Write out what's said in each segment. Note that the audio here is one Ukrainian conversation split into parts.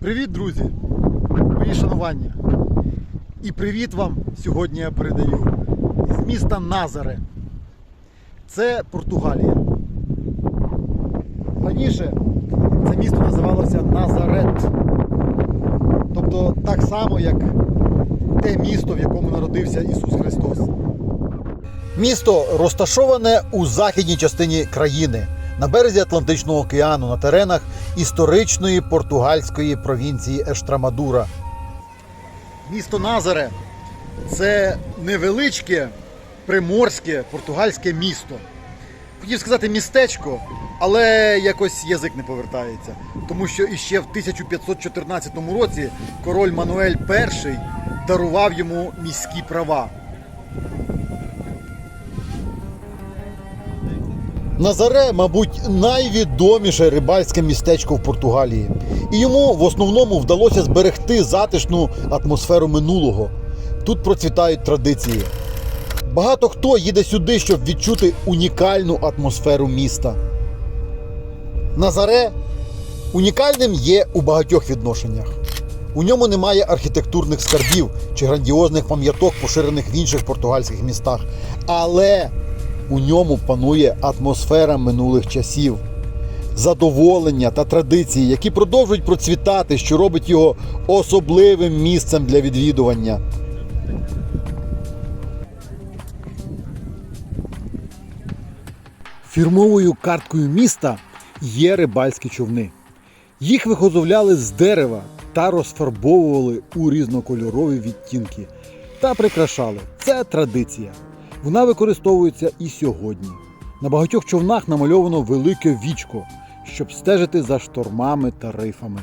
Привіт, друзі! Мої шанування. І привіт вам сьогодні я передаю з міста Назаре. Це Португалія. Раніше це місто називалося Назарет. Тобто так само, як те місто, в якому народився Ісус Христос. Місто розташоване у західній частині країни на березі Атлантичного океану на теренах історичної португальської провінції Ештрамадура. Місто Назаре це невеличке приморське португальське місто. Хотів сказати містечко, але якось язик не повертається. Тому що іще в 1514 році король Мануель І дарував йому міські права. Назаре, мабуть, найвідоміше рибальське містечко в Португалії. І йому в основному вдалося зберегти затишну атмосферу минулого. Тут процвітають традиції. Багато хто їде сюди, щоб відчути унікальну атмосферу міста. Назаре унікальним є у багатьох відношеннях. У ньому немає архітектурних скарбів чи грандіозних пам'яток, поширених в інших португальських містах. Але у ньому панує атмосфера минулих часів, задоволення та традиції, які продовжують процвітати, що робить його особливим місцем для відвідування. Фірмовою карткою міста є рибальські човни. Їх виготовляли з дерева та розфарбовували у різнокольорові відтінки та прикрашали. Це традиція. Вона використовується і сьогодні. На багатьох човнах намальовано велике вічко, щоб стежити за штормами та рифами.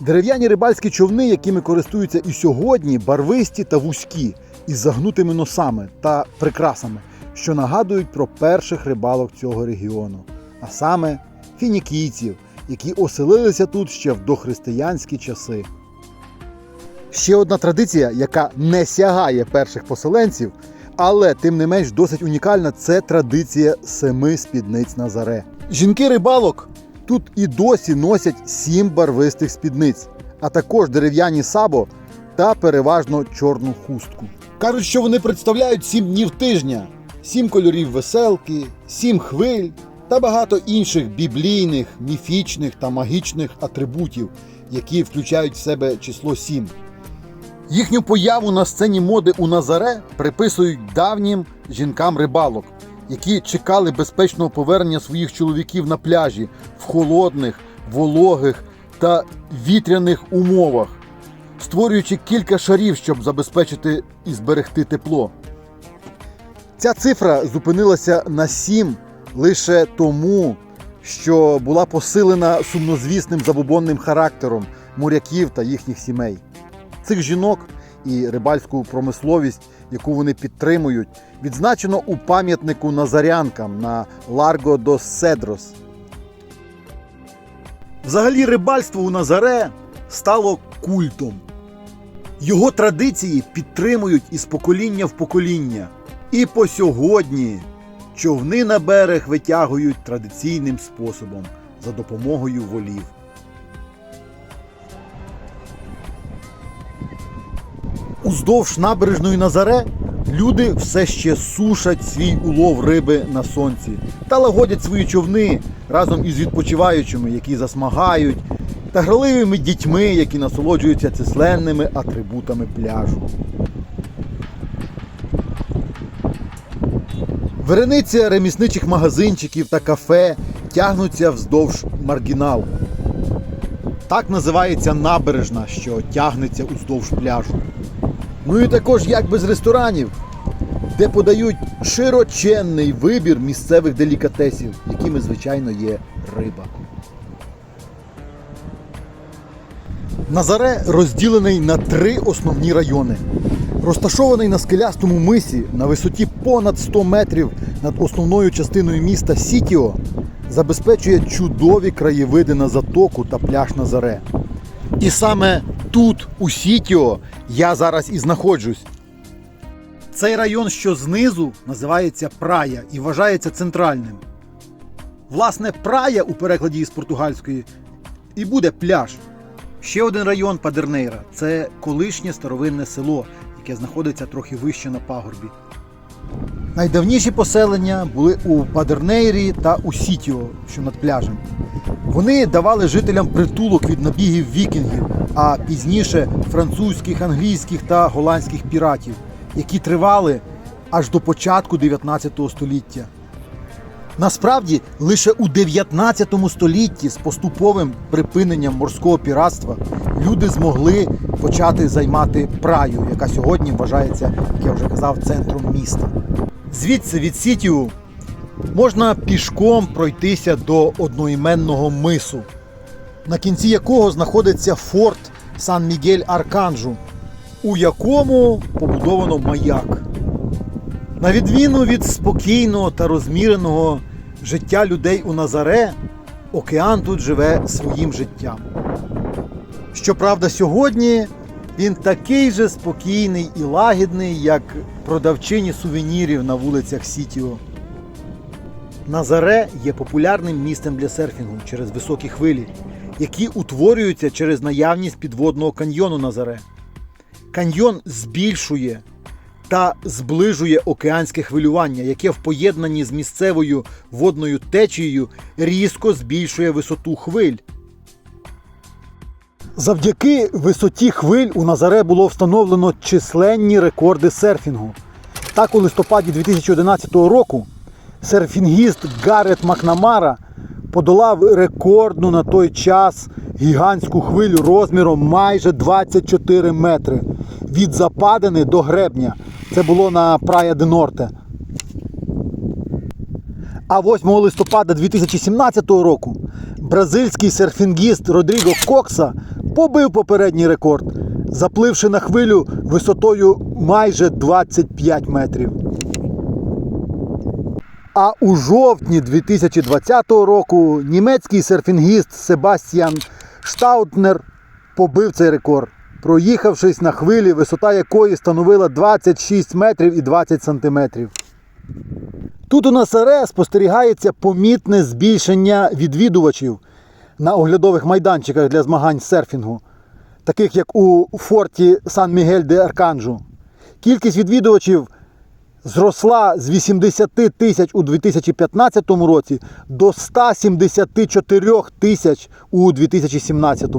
Дерев'яні рибальські човни, якими користуються і сьогодні, барвисті та вузькі, із загнутими носами та прикрасами, що нагадують про перших рибалок цього регіону, а саме фінікійців, які оселилися тут ще в дохристиянські часи. Ще одна традиція, яка не сягає перших поселенців, але тим не менш досить унікальна, це традиція семи спідниць Назаре. Жінки рибалок тут і досі носять сім барвистих спідниць, а також дерев'яні сабо та переважно чорну хустку. Кажуть, що вони представляють сім днів тижня, сім кольорів веселки, сім хвиль та багато інших біблійних, міфічних та магічних атрибутів, які включають в себе число сім. Їхню появу на сцені моди у Назаре приписують давнім жінкам рибалок, які чекали безпечного повернення своїх чоловіків на пляжі в холодних, вологих та вітряних умовах, створюючи кілька шарів, щоб забезпечити і зберегти тепло. Ця цифра зупинилася на 7 лише тому, що була посилена сумнозвісним забобонним характером моряків та їхніх сімей. Цих жінок і рибальську промисловість, яку вони підтримують, відзначено у пам'ятнику Назарянкам на Ларго до Седрос. Взагалі, рибальство у Назаре стало культом. Його традиції підтримують із покоління в покоління. І по сьогодні човни на берег витягують традиційним способом за допомогою волів. Уздовж набережної Назаре люди все ще сушать свій улов риби на сонці та лагодять свої човни разом із відпочиваючими, які засмагають, та граливими дітьми, які насолоджуються численними атрибутами пляжу. Верениця ремісничих магазинчиків та кафе тягнуться вздовж маргінал. Так називається набережна, що тягнеться уздовж пляжу. Ну і також як без ресторанів, де подають широченний вибір місцевих делікатесів, якими, звичайно, є риба. Назаре розділений на три основні райони. Розташований на скелястому мисі на висоті понад 100 метрів над основною частиною міста Сітіо, забезпечує чудові краєвиди на затоку та пляж Назаре. І саме тут, у Сітіо, я зараз і знаходжусь. Цей район, що знизу, називається Прая і вважається центральним. Власне, прая у перекладі із португальської і буде пляж. Ще один район Падернейра це колишнє старовинне село, яке знаходиться трохи вище на пагорбі. Найдавніші поселення були у Падернейрі та у Сітіо, що над пляжем. Вони давали жителям притулок від набігів вікінгів, а пізніше французьких, англійських та голландських піратів, які тривали аж до початку 19 століття. Насправді, лише у 19 столітті з поступовим припиненням морського піратства люди змогли почати займати праю, яка сьогодні вважається, як я вже казав, центром міста. Звідси від Сітіу можна пішком пройтися до одноіменного мису, на кінці якого знаходиться форт Сан Мігель Арканджу, у якому побудовано маяк. На відміну від спокійного та розміреного життя людей у Назаре, океан тут живе своїм життям. Щоправда, сьогодні він такий же спокійний і лагідний, як продавчині сувенірів на вулицях Сітіо. Назаре є популярним місцем для серфінгу через високі хвилі, які утворюються через наявність підводного каньйону Назаре. Каньйон збільшує та зближує океанське хвилювання, яке в поєднанні з місцевою водною течією різко збільшує висоту хвиль. Завдяки висоті хвиль у Назаре було встановлено численні рекорди серфінгу. Так, у листопаді 2011 року серфінгіст Гарет Макнамара подолав рекордну на той час гігантську хвилю розміром майже 24 метри від западини до гребня. Це було на Прая де Норте. А 8 листопада 2017 року бразильський серфінгіст Родріго Кокса побив попередній рекорд, запливши на хвилю висотою майже 25 метрів. А у жовтні 2020 року німецький серфінгіст Себастьян Штаутнер побив цей рекорд, проїхавшись на хвилі, висота якої становила 26 метрів і 20 сантиметрів. Тут у Насаре спостерігається помітне збільшення відвідувачів на оглядових майданчиках для змагань серфінгу, таких як у форті Сан Мігель де Арканджу. Кількість відвідувачів зросла з 80 тисяч у 2015 році до 174 тисяч у 2017.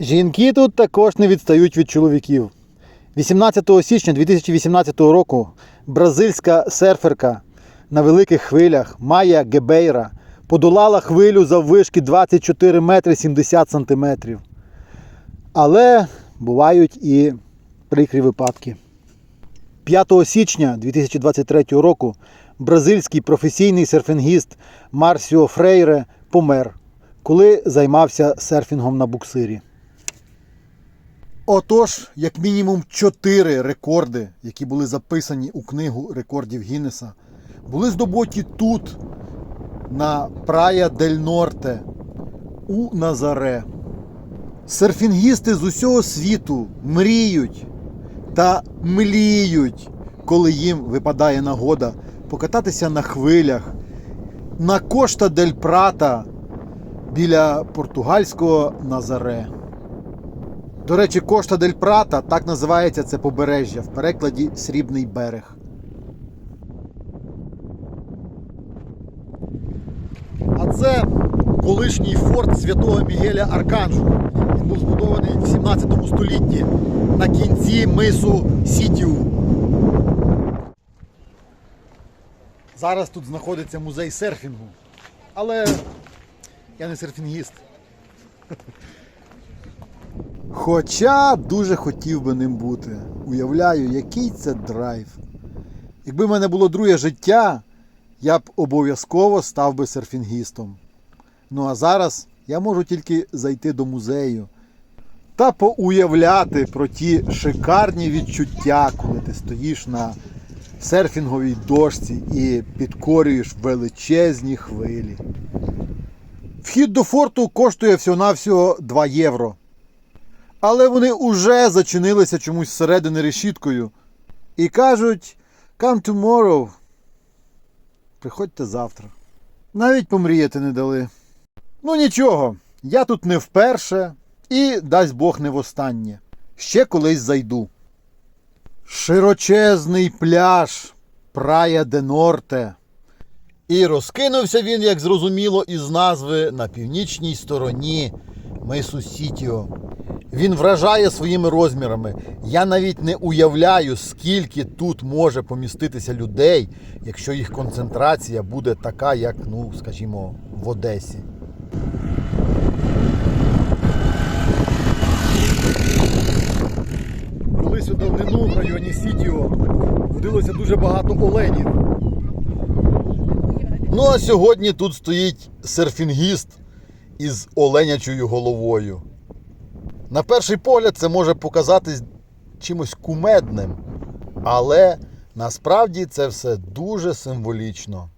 Жінки тут також не відстають від чоловіків. 18 січня 2018 року бразильська серферка на великих хвилях Майя Гебейра подолала хвилю заввишки 24 метри 70 сантиметрів. Але бувають і прикрі випадки. 5 січня 2023 року бразильський професійний серфінгіст Марсіо Фрейре помер, коли займався серфінгом на буксирі. Отож, як мінімум чотири рекорди, які були записані у книгу рекордів Гіннеса, були здобуті тут, на Прая дель Норте, у Назаре. Серфінгісти з усього світу мріють та мліють, коли їм випадає нагода покататися на хвилях на Кошта дель Прата біля португальського Назаре. До речі, Кошта дель Прата так називається це побережжя в перекладі Срібний берег. А це колишній форт святого Мігеля Арканджу. Він був збудований в 17 столітті на кінці мису Сітіу. Зараз тут знаходиться музей серфінгу. Але я не серфінгіст. Хоча дуже хотів би ним бути. Уявляю, який це драйв. Якби в мене було друге життя, я б обов'язково став би серфінгістом. Ну а зараз я можу тільки зайти до музею та поуявляти про ті шикарні відчуття, коли ти стоїш на серфінговій дошці і підкорюєш величезні хвилі. Вхід до форту коштує всього-навсього 2 євро. Але вони уже зачинилися чомусь зсередини решіткою. І кажуть: come tomorrow. Приходьте завтра. Навіть помріяти не дали. Ну нічого, я тут не вперше і дасть Бог не востаннє. Ще колись зайду. Широчезний пляж Прая де Норте. І розкинувся він, як зрозуміло, із назви на північній стороні Мису Сітіо. Він вражає своїми розмірами. Я навіть не уявляю, скільки тут може поміститися людей, якщо їх концентрація буде така, як, ну, скажімо, в Одесі. Колись у давнину в районі Сітіо водилося дуже багато оленів. Ну а сьогодні тут стоїть серфінгіст із оленячою головою. На перший погляд це може показатись чимось кумедним, але насправді це все дуже символічно.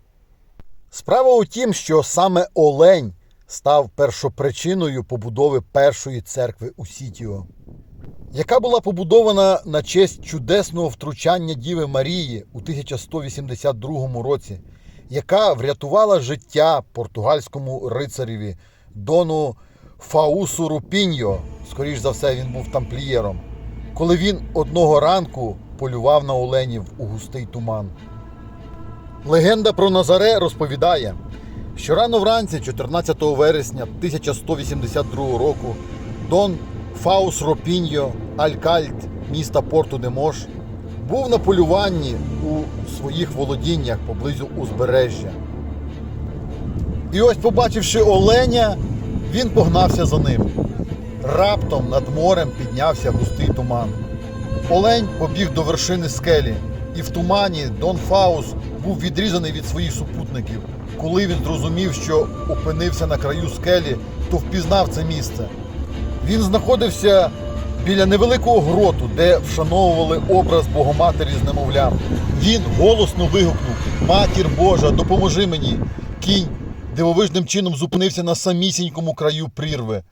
Справа у тім, що саме Олень став першопричиною побудови першої церкви у Сітіо, яка була побудована на честь чудесного втручання Діви Марії у 1182 році, яка врятувала життя португальському рицареві Дону Фаусу Рупіньо, скоріш за все, він був тамплієром, коли він одного ранку полював на оленів у густий туман. Легенда про Назаре розповідає, що рано вранці, 14 вересня 1182 року, Дон Фаус Ропіньо, алькальд міста Порту де Мош, був на полюванні у своїх володіннях поблизу узбережжя. І ось, побачивши оленя, він погнався за ним. Раптом над морем піднявся густий туман. Олень побіг до вершини скелі, і в тумані Дон Фаус був відрізаний від своїх супутників. Коли він зрозумів, що опинився на краю скелі, то впізнав це місце. Він знаходився біля невеликого гроту, де вшановували образ Богоматері з немовлям. Він голосно вигукнув: Матір Божа, допоможи мені! Кінь дивовижним чином зупинився на самісінькому краю прірви.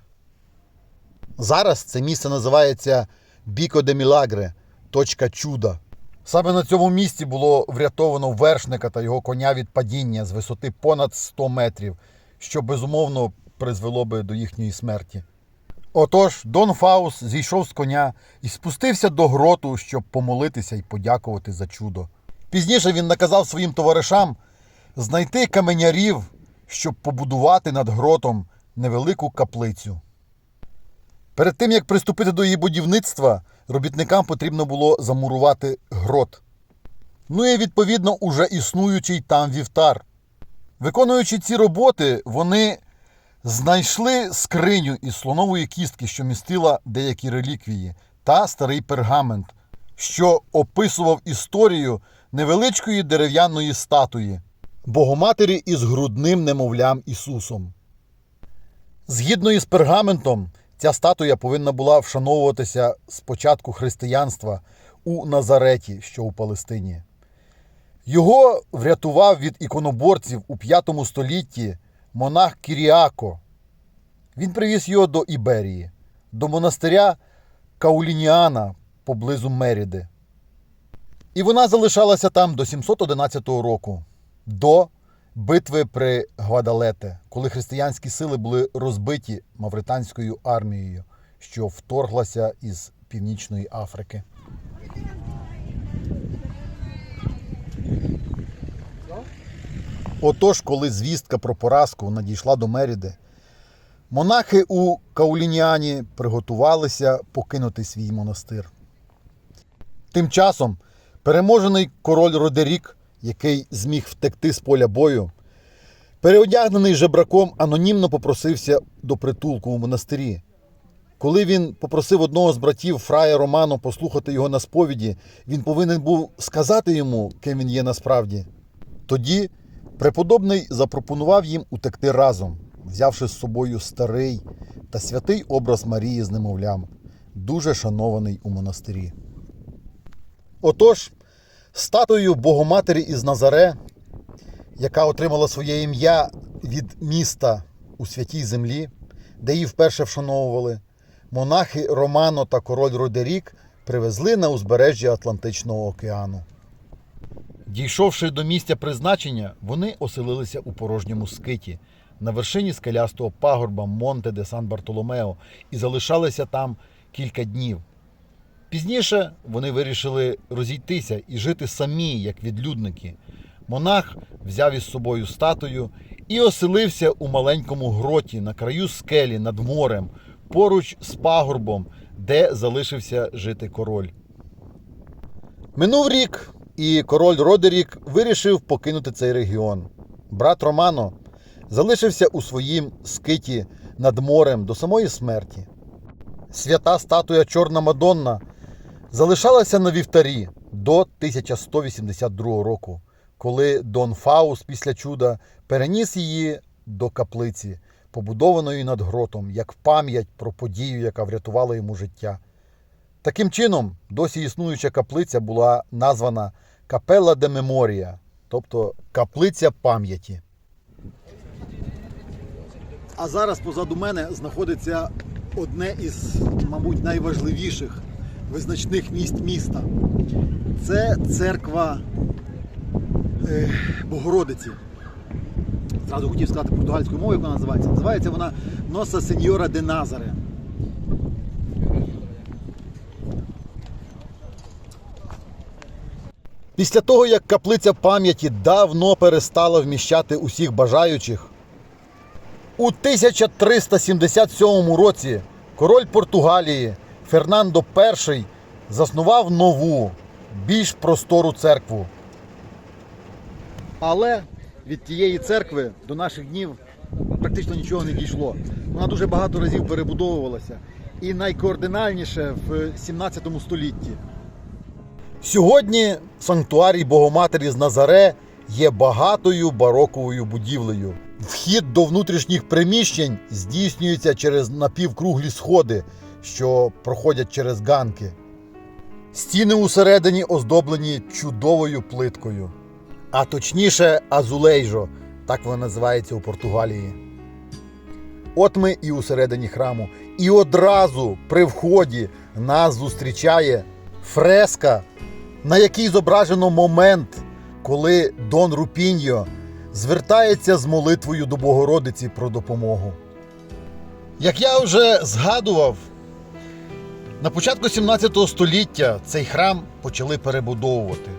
Зараз це місце називається Біко де Мілагре, точка чуда. Саме на цьому місці було врятовано вершника та його коня від падіння з висоти понад 100 метрів, що безумовно призвело би до їхньої смерті. Отож, Дон Фаус зійшов з коня і спустився до гроту, щоб помолитися і подякувати за чудо. Пізніше він наказав своїм товаришам знайти каменярів, щоб побудувати над гротом невелику каплицю. Перед тим як приступити до її будівництва, робітникам потрібно було замурувати грот. Ну і відповідно уже існуючий там вівтар. Виконуючи ці роботи, вони знайшли скриню із слонової кістки, що містила деякі реліквії, та старий пергамент, що описував історію невеличкої дерев'яної статуї Богоматері із грудним немовлям Ісусом. Згідно із пергаментом, ця статуя повинна була вшановуватися з початку християнства у Назареті, що у Палестині. Його врятував від іконоборців у 5 столітті монах Кіріако. Він привіз його до Іберії, до монастиря Каулініана поблизу Меріди. І вона залишалася там до 711 року, до битви при Гвадалете, коли християнські сили були розбиті мавританською армією, що вторглася із Північної Африки. Отож, коли звістка про поразку надійшла до Меріди, монахи у Каулініані приготувалися покинути свій монастир. Тим часом переможений король Родерік, який зміг втекти з поля бою, переодягнений жебраком, анонімно попросився до притулку у монастирі. Коли він попросив одного з братів Фрая Романо послухати його на сповіді, він повинен був сказати йому, ким він є насправді. Тоді преподобний запропонував їм утекти разом, взявши з собою старий та святий образ Марії з немовлям, дуже шанований у монастирі. Отож, статую Богоматері із Назаре, яка отримала своє ім'я від міста у святій землі, де її вперше вшановували, монахи Романо та король Родерік привезли на узбережжя Атлантичного океану. Дійшовши до місця призначення, вони оселилися у порожньому скиті на вершині скелястого пагорба Монте де Сан Бартоломео і залишалися там кілька днів. Пізніше вони вирішили розійтися і жити самі, як відлюдники. Монах взяв із собою статую і оселився у маленькому гроті на краю скелі над морем, поруч з пагорбом, де залишився жити король. Минув рік, і король Родерік вирішив покинути цей регіон. Брат Романо залишився у своїм скиті над морем до самої смерті. Свята статуя Чорна Мадонна залишалася на вівтарі до 1182 року, коли Дон Фаус після чуда переніс її до каплиці, побудованої над гротом, як пам'ять про подію, яка врятувала йому життя. Таким чином, досі існуюча каплиця була названа Капелла де Меморія, тобто каплиця пам'яті. А зараз позаду мене знаходиться одне із, мабуть, найважливіших визначних місць міста. Це церква е, Богородиці. Зразу хотів сказати португальською мовою, як вона називається. Називається вона Носа Сеньора де Назаре. Після того, як каплиця пам'яті давно перестала вміщати усіх бажаючих, у 1377 році король Португалії Фернандо І заснував нову, більш простору церкву. Але від тієї церкви до наших днів практично нічого не дійшло. Вона дуже багато разів перебудовувалася і найкоординальніше в 17 столітті. Сьогодні санктуарій Богоматері з Назаре є багатою бароковою будівлею. Вхід до внутрішніх приміщень здійснюється через напівкруглі сходи, що проходять через ганки. Стіни усередині оздоблені чудовою плиткою, а точніше азулейжо, так вона називається у Португалії. От ми і усередині храму. І одразу при вході нас зустрічає фреска, на якій зображено момент, коли Дон Рупіньо звертається з молитвою до Богородиці про допомогу. Як я вже згадував, на початку 17 століття цей храм почали перебудовувати.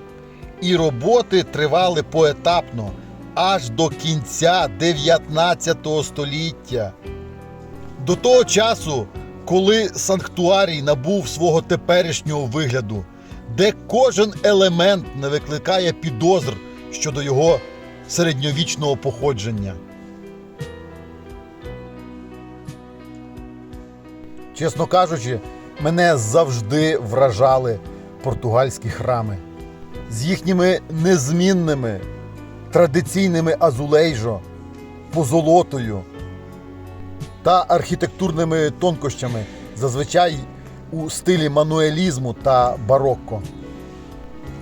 І роботи тривали поетапно аж до кінця 19 століття. До того часу, коли санктуарій набув свого теперішнього вигляду, де кожен елемент не викликає підозр щодо його середньовічного походження. Чесно кажучи, мене завжди вражали португальські храми з їхніми незмінними традиційними азулейжо, позолотою та архітектурними тонкощами, зазвичай у стилі мануелізму та барокко.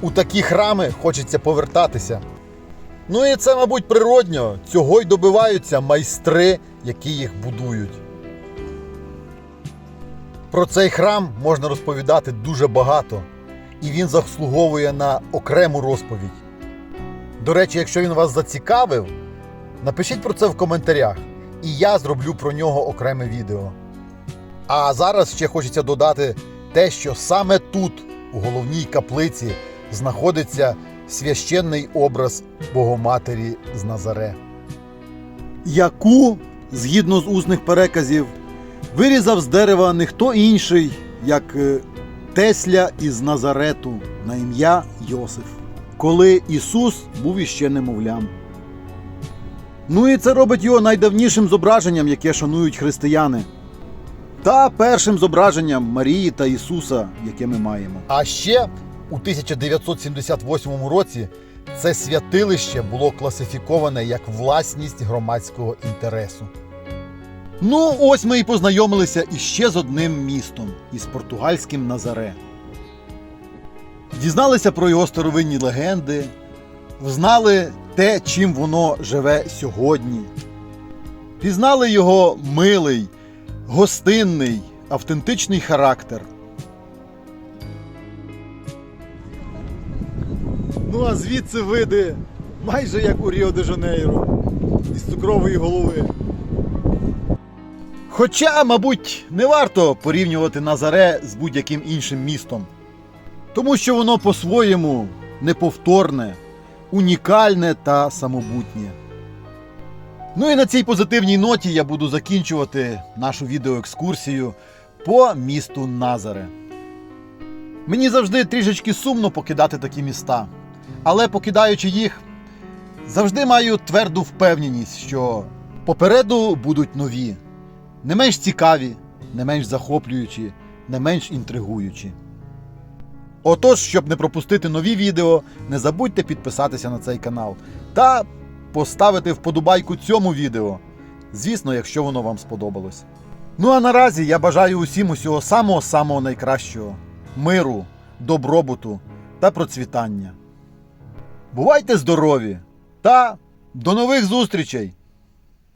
У такі храми хочеться повертатися. Ну і це, мабуть, природньо. Цього й добиваються майстри, які їх будують. Про цей храм можна розповідати дуже багато, і він заслуговує на окрему розповідь. До речі, якщо він вас зацікавив, напишіть про це в коментарях, і я зроблю про нього окреме відео. А зараз ще хочеться додати те, що саме тут, у головній каплиці, знаходиться священний образ Богоматері з Назаре. Яку, згідно з усних переказів, вирізав з дерева не хто інший, як е, Тесля із Назарету на ім'я Йосиф, коли Ісус був іще немовлям. Ну і це робить його найдавнішим зображенням, яке шанують християни. Та першим зображенням Марії та Ісуса, яке ми маємо. А ще у 1978 році це святилище було класифіковане як власність громадського інтересу. Ну, ось ми і познайомилися іще з одним містом із португальським Назаре. Дізналися про його старовинні легенди, взнали те, чим воно живе сьогодні. Пізнали його милий, гостинний, автентичний характер. Ну а звідси види майже як у Ріо де Жанейро. із цукрової голови. Хоча, мабуть, не варто порівнювати Назаре з будь-яким іншим містом. Тому що воно по-своєму неповторне, унікальне та самобутнє. Ну і на цій позитивній ноті я буду закінчувати нашу відеоекскурсію по місту Назаре. Мені завжди трішечки сумно покидати такі міста, але покидаючи їх, завжди маю тверду впевненість, що попереду будуть нові, не менш цікаві, не менш захоплюючі, не менш інтригуючі. Отож, щоб не пропустити нові відео, не забудьте підписатися на цей канал та поставити вподобайку цьому відео. Звісно, якщо воно вам сподобалось. Ну а наразі я бажаю усім усього самого-самого найкращого: миру, добробуту та процвітання. Бувайте здорові та до нових зустрічей!